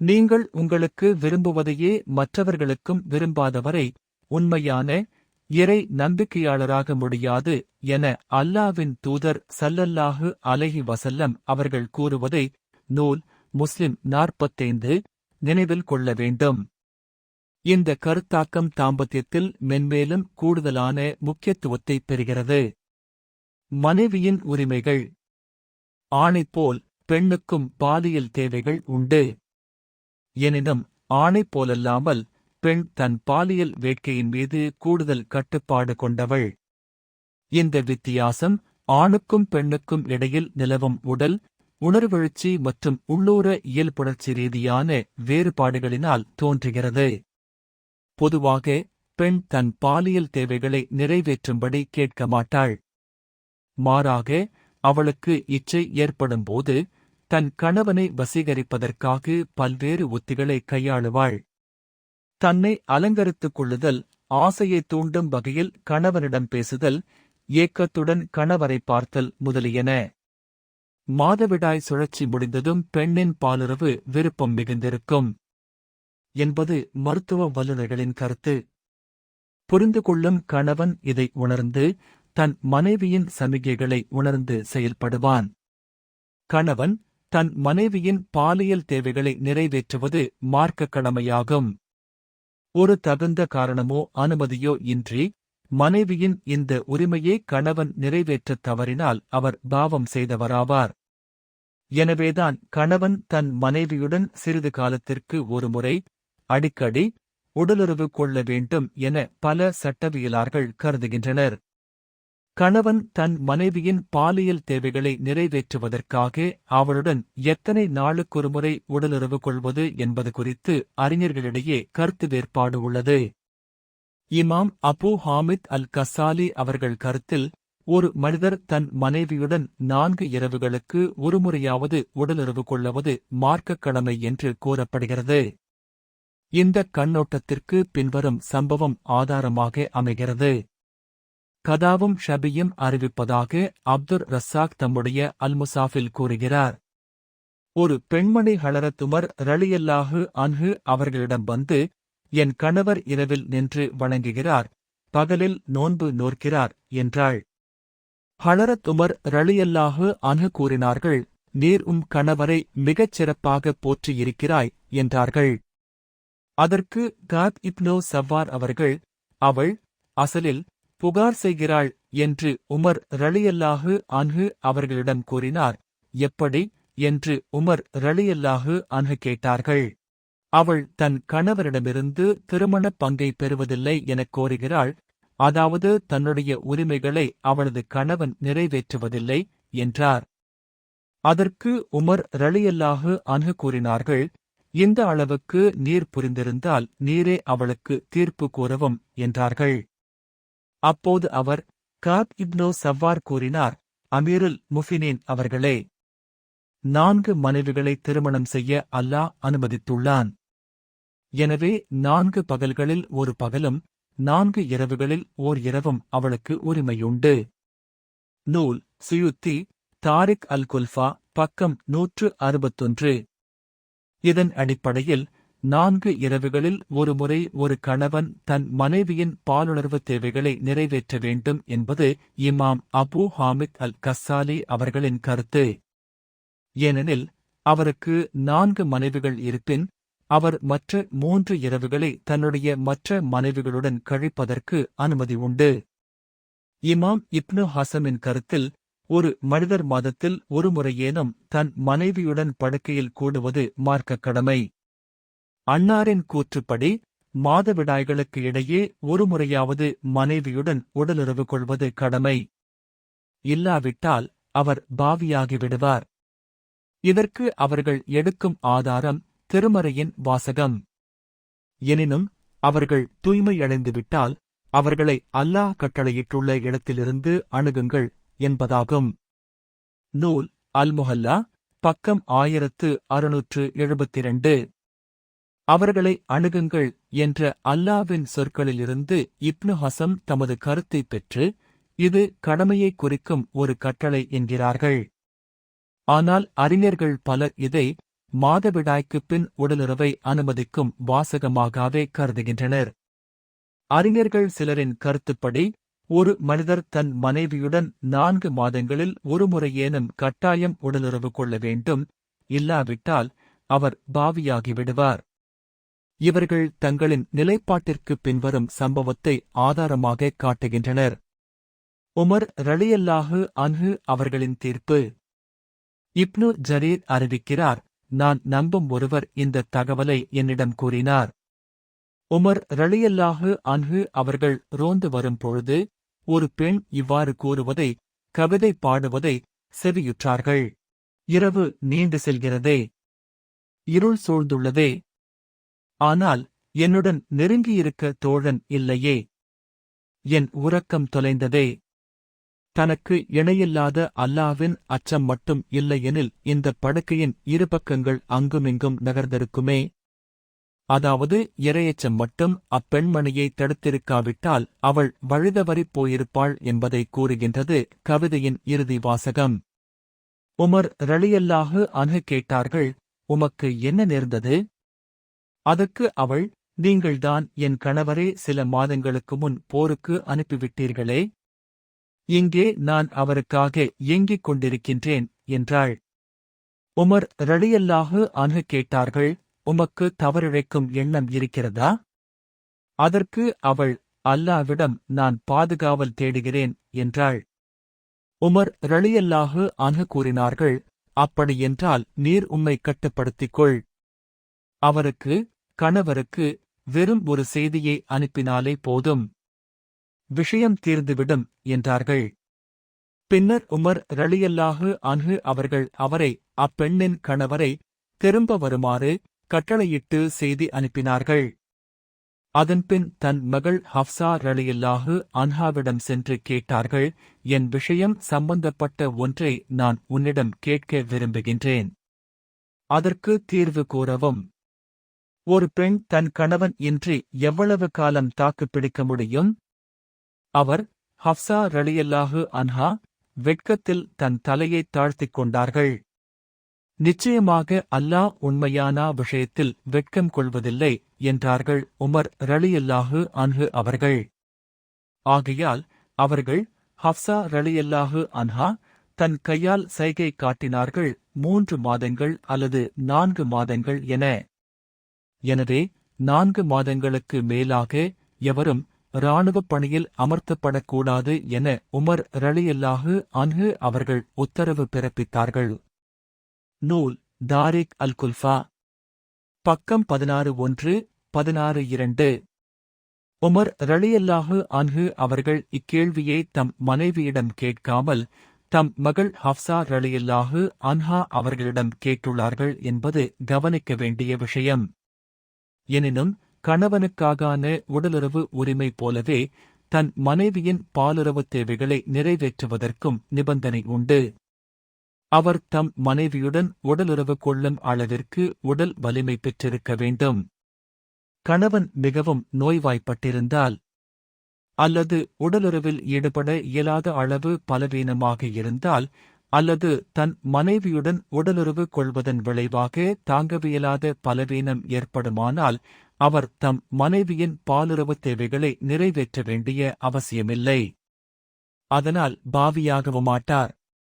நீங்கள் உங்களுக்கு விரும்புவதையே மற்றவர்களுக்கும் விரும்பாதவரை உண்மையான இறை நம்பிக்கையாளராக முடியாது என அல்லாவின் தூதர் சல்லல்லாஹு அலஹி வசல்லம் அவர்கள் கூறுவதை நூல் முஸ்லிம் நாற்பத்தைந்து நினைவில் கொள்ள வேண்டும். இந்த கருத்தாக்கம் தாம்பத்தியத்தில் மென்மேலும் கூடுதலான முக்கியத்துவத்தை பெறுகிறது. மனைவியின் உரிமைகள். ஆணைப் போல் பெண்ணுக்கும் பாலியல் தேவைகள் உண்டு. எனினும் ஆணைப் போலல்லாமல் பெண் தன் பாலியல் வேட்கையின் மீது கூடுதல் கட்டுப்பாடு கொண்டவள். இந்த வித்தியாசம் ஆணுக்கும் பெண்ணுக்கும் இடையில் நிலவும் உடல் உணர்வெழுச்சி மற்றும் உள்ளூர இயல்புணர்ச்சி ரீதியான வேறுபாடுகளினால் தோன்றுகிறது. பொதுவாக பெண் தன் பாலியல் தேவைகளை நிறைவேற்றும்படி கேட்க மாட்டாள். மாறாக அவளுக்கு இச்சை ஏற்படும்போது தன் கணவனை வசீகரிப்பதற்காக பல்வேறு உத்திகளை கையாளுவாள். தன்னை அலங்கரித்துக் கொள்ளுதல் ஆசையை தூண்டும் வகையில் கணவனிடம் பேசுதல் ஏக்கத்துடன் கணவரை பார்த்தல் முதலியன. மாதவிடாய் சுழற்சி முடிந்ததும் பெண்ணின் பாலுறவு விருப்பம் மிகுந்திருக்கும். என்பது மருத்துவ வல்லுநர்களின் கருத்து. புரிந்து கொள்ளும் கணவன் இதை உணர்ந்து தன் மனைவியின் சமிகைகளை உணர்ந்து செயல்படுவான். கணவன் தன் மனைவியின் பாலியல் தேவைகளை நிறைவேற்றுவது மார்க்க கடமையாகும் ஒரு தகுந்த காரணமோ அனுமதியோ இன்றி மனைவியின் இந்த உரிமையை கணவன் நிறைவேற்றத் தவறினால் அவர் பாவம் செய்தவராவார். எனவேதான் கணவன் தன் மனைவியுடன் சிறிது காலத்திற்கு ஒருமுறை அடிக்கடி உடலுறவு கொள்ள வேண்டும் என பல சட்டவியலார்கள் கருதுகின்றனர். கணவன் தன் மனைவியின் பாலியல் தேவைகளை நிறைவேற்றுவதற்காக அவளுடன் எத்தனை நாளுக்கொருமுறை உடலுறவு கொள்வது என்பது குறித்து அறிஞர்களிடையே கருத்து வேறுபாடு உள்ளது. இமாம் அபு ஹாமித் அல் கசாலி அவர்கள் கருத்தில் ஒரு மனிதர் தன் மனைவியுடன் நான்கு இரவுகளுக்கு ஒருமுறையாவது உடலுறவு கொள்ளவது மார்க்கக் கடமை என்று கூறப்படுகிறது. இந்த கண்ணோட்டத்திற்கு பின்வரும் சம்பவம் ஆதாரமாக அமைகிறது. கதாவும் ஷபியும் அறிவிப்பதாக அப்துர் ரஸ்ஸாக் தம்முடைய அல்முசாஃபில் கூறுகிறார். ஒரு பெண்மணி ஹளரத்துமர் ரலியல்லாஹு அன்ஹு அவர்களிடம் வந்து என் கணவர் இரவில் நின்று வணங்குகிறார் பகலில் நோன்பு நோர்க்கிறார் என்றாள். ஹளரத் உமர் ரலியல்லாஹு அன்ஹு கூறினார்கள் நீர் உம் கணவரை மிகச் சிறப்பாக போற்றியிருக்கிறாய் என்றார்கள். அதற்கு காத் இப்னோ சவ்வார் அவர்கள் அவள் அசலில் புகார் செய்கிறாள் என்று உமர் ரலியல்லாஹு அன்ஹு அவர்களிடம் கூறினார். எப்படி? என்று உமர் ரலியல்லாஹு அன்ஹு கேட்டார்கள். அவள் தன் கணவரிடமிருந்து திருமணப் பங்கை பெறுவதில்லை எனக் கோருகிறாள். அதாவது தன்னுடைய உரிமைகளை அவளது கணவன் நிறைவேற்றுவதில்லை என்றார். அதற்கு உமர் ரலியல்லாஹு அன்ஹு கூறினார்கள். இந்த அளவுக்கு நீர் புரிந்திருந்தால் நீரே அவளுக்கு தீர்ப்பு கூறவும் என்றார்கள். அப்போது அவர் காப் இப்னோ சவ்வார் கூறினார் அமீருல் முஃபினேன் அவர்களே நான்கு மனைவிகளை திருமணம் செய்ய அல்லாஹ் அனுமதித்துள்ளான். எனவே நான்கு பகல்களில் ஒரு பகலும் நான்கு இரவுகளில் ஓர் இரவும் அவளுக்கு உரிமையுண்டு. நூல் சுயுத்தி தாரிக் அல் குல்ஃபா பக்கம் நூற்று அறுபத்தொன்று. இதன் அடிப்படையில் நான்கு இரவுகளில் ஒருமுறை ஒரு கணவன் தன் மனைவியின் பாலுணர்வு தேவைகளை நிறைவேற்ற வேண்டும் என்பது இமாம் அபு ஹாமித் அல் கஸ்ஸாலி அவர்களின் கருத்து. ஏனெனில் அவருக்கு நான்கு மனைவிகள் இருப்பின் அவர் மற்ற மூன்று இரவுகளை தன்னுடைய மற்ற மனைவிகளுடன் கழிப்பதற்கு அனுமதி உண்டு. இமாம் இப்னு ஹசமின் கருத்தில் ஒரு மனிதர் மாதத்தில் ஒரு முறையேனும் தன் மனைவியுடன் படுக்கையில் கூடுவது மார்க்கக் கடமை. அன்னாரின் கூற்றுப்படி மாதவிடாய்களுக்கு இடையே ஒருமுறையாவது மனைவியுடன் உடலுறவு கொள்வது கடமை. இல்லாவிட்டால் அவர் பாவியாகிவிடுவார் இதற்கு அவர்கள் எடுக்கும் ஆதாரம் திருமறையின் வாசகம். எனினும் அவர்கள் தூய்மையடைந்துவிட்டால் அவர்களை அல்லாஹ் கட்டளையிட்டுள்ள இடத்திலிருந்து அணுகுங்கள் என்பதாகும். நூல் அல்முஹல்லா பக்கம் ஆயிரத்து அறுநூற்று எழுபத்திரண்டு. அவர்களை அணுகுங்கள் என்ற அல்லாவின் சொற்களிலிருந்து இப்னு ஹசம் தமது கருத்தைப் பெற்று இது கடமையை குறிக்கும் ஒரு கட்டளை என்கிறார்கள். ஆனால் அறிஞர்கள் பலர் இதை மாதவிடாய்க்குப் பின் உடலுறவை அனுமதிக்கும் வாசகமாகவே கருதுகின்றனர். அறிஞர்கள் சிலரின் கருத்துப்படி ஒரு மனிதர் தன் மனைவியுடன் நான்கு மாதங்களில் ஒருமுறையேனும் கட்டாயம் உடலுறவு கொள்ள வேண்டும் இல்லாவிட்டால் அவர் பாவியாகிவிடுவார். இவர்கள் தங்களின் நிலைப்பாட்டிற்கு பின்வரும் சம்பவத்தை ஆதாரமாக காட்டுகின்றனர். உமர் ரலியல்லாஹு அன்ஹு அவர்களின் தீர்ப்பு. இப்னு ஜரீர் அறிவிக்கிறார் நான் நம்பும் ஒருவர் இந்த தகவலை என்னிடம் கூறினார். உமர் ரலியல்லாஹு அன்ஹு அவர்கள் ரோந்து வரும் பொழுது ஒரு பெண் இவ்வாறு கூறுவதை கவிதை பாடுவதை செவியுற்றார்கள். இரவு நீண்டு செல்கிறதே. இருள் சூழ்ந்துள்ளதே. ஆனால் என்னுடன் நெருங்கியிருக்க தோழன் இல்லையே. என் உறக்கம் தொலைந்ததே. தனக்கு இணையில்லாத அல்லாவின் அச்சம் மட்டும் இல்லையெனில் இந்த படுக்கையின் இருபக்கங்கள் அங்குமிங்கும் நகர்ந்திருக்குமே. அதாவது இரையச்சம் மட்டும் அப்பெண்மணியை தடுத்திருக்காவிட்டால் அவள் வழிதவறிப் போயிருப்பாள் என்பதை கூறுகின்றது கவிதையின் இறுதி வாசகம். உமர் ரலியல்லாஹு அணு கேட்டார்கள் உமக்கு என்ன நேர்ந்தது? அதற்கு அவள் நீங்கள்தான் என் கணவரே சில மாதங்களுக்கு முன் போருக்கு அனுப்பிவிட்டீர்களே. இங்கே நான் அவருக்காக ஏங்கிக் கொண்டிருக்கின்றேன் என்றாள். உமர் ரலியல்லாஹு அணு கேட்டார்கள் உமக்கு தவறிழைக்கும் எண்ணம் இருக்கிறதா? அதற்கு அவள் அல்லாவிடம் நான் பாதுகாவல் தேடுகிறேன் என்றாள். உமர் ரலியல்லாஹு அணு கூறினார்கள் அப்படியென்றால் நீர் உம்மை கட்டுப்படுத்திக் கொள் அவருக்கு கணவருக்கு வெறும் ஒரு செய்தியை அனுப்பினாலே போதும். விஷயம் தீர்ந்துவிடும் என்றார்கள். பின்னர் உமர் ரலியல்லாஹு அன்ஹு அவர்கள் அவரை அப்பெண்ணின் கணவரை திரும்ப வருமாறு கட்டளையிட்டு செய்தி அனுப்பினார்கள். அதன்பின் தன் மகள் ஹப்சா ரலியல்லாஹு அன்ஹாவிடம் சென்று கேட்டார்கள் என் விஷயம் சம்பந்தப்பட்ட ஒன்றை நான் உன்னிடம் கேட்க விரும்புகின்றேன். அதற்கு தீர்வு கூறவும். ஒரு பெண் தன் கணவன் இன்றி எவ்வளவு காலம் தாக்குப் பிடிக்க முடியும்? அவர் ஹப்சா ரலியல்லாஹு அன்ஹா வெட்கத்தில் தன் தலையைத் தாழ்த்திக் கொண்டார்கள். நிச்சயமாக அல்லாஹ் உண்மையானா விஷயத்தில் வெட்கம் கொள்வதில்லை என்றார்கள் உமர் ரலியல்லாஹு அன்ஹு அவர்கள். ஆகையால் அவர்கள் ஹப்சா ரலியல்லாஹு அன்ஹா தன் கையால் சைகை காட்டினார்கள் மூன்று மாதங்கள் அல்லது நான்கு மாதங்கள் என. எனவே நான்கு மாதங்களுக்கு மேலாக எவரும் இராணுவப் பணியில் அமர்த்தப்படக்கூடாது என உமர் ரலியல்லாஹு அன்ஹு அவர்கள் உத்தரவு பிறப்பித்தார்கள். நூல் தாரிக் அல் குல்ஃபா பக்கம் பதினாறு ஒன்று பதினாறு இரண்டு. உமர் ரலியல்லாஹு அன்ஹு அவர்கள் இக்கேள்வியை தம் மனைவியிடம் கேட்காமல் தம் மகள் ஹப்சா ரலியல்லாஹு அன்ஹா அவர்களிடம் கேட்டுள்ளார்கள் என்பது கவனிக்க வேண்டிய விஷயம். எனினும் கணவனுக்காகான உடலுறவு உரிமை போலவே தன் மனைவியின் பாலுறவுத் தேவைகளை நிறைவேற்றுவதற்கும் நிபந்தனை உண்டு. அவர் தம் மனைவியுடன் உடலுறவு கொள்ளும் அளவிற்கு உடல் வலிமை பெற்றிருக்க வேண்டும். கணவன் மிகவும் நோய்வாய்ப்பட்டிருந்தால் அல்லது உடலுறவில் ஈடுபட இயலாத அளவு பலவீனமாக இருந்தால் அல்லது தன் மனைவியுடன் உடலுறவு கொள்வதன் விளைவாக தாங்கவியலாத பலவீனம் ஏற்படுமானால் அவர் தம் மனைவியின் பாலுறவுத் தேவைகளை நிறைவேற்ற வேண்டிய அவசியமில்லை. அதனால் பாவியாகவும் மாட்டார்